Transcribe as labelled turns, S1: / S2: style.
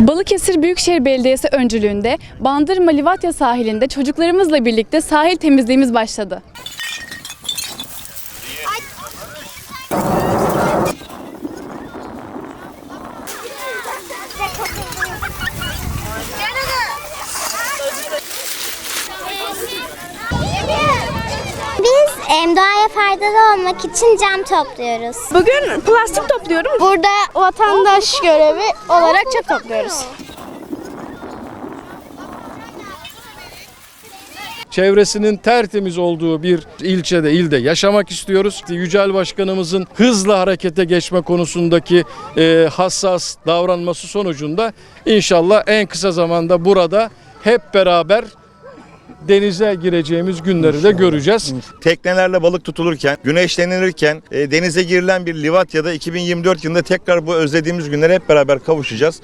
S1: Balıkesir Büyükşehir Belediyesi öncülüğünde Bandırma Livatya sahilinde çocuklarımızla birlikte sahil temizliğimiz başladı.
S2: Doğaya faydalı olmak için cam topluyoruz.
S3: Bugün plastik topluyorum. Burada vatandaş görevi olarak çöp topluyoruz.
S4: çevresinin tertemiz olduğu bir ilçede, ilde yaşamak istiyoruz. Yücel Başkanımızın hızla harekete geçme konusundaki e, hassas davranması sonucunda inşallah en kısa zamanda burada hep beraber denize gireceğimiz günleri de göreceğiz.
S5: teknelerle balık tutulurken, güneşlenilirken e, denize girilen bir Livatya'da 2024 yılında tekrar bu özlediğimiz günlere hep beraber kavuşacağız.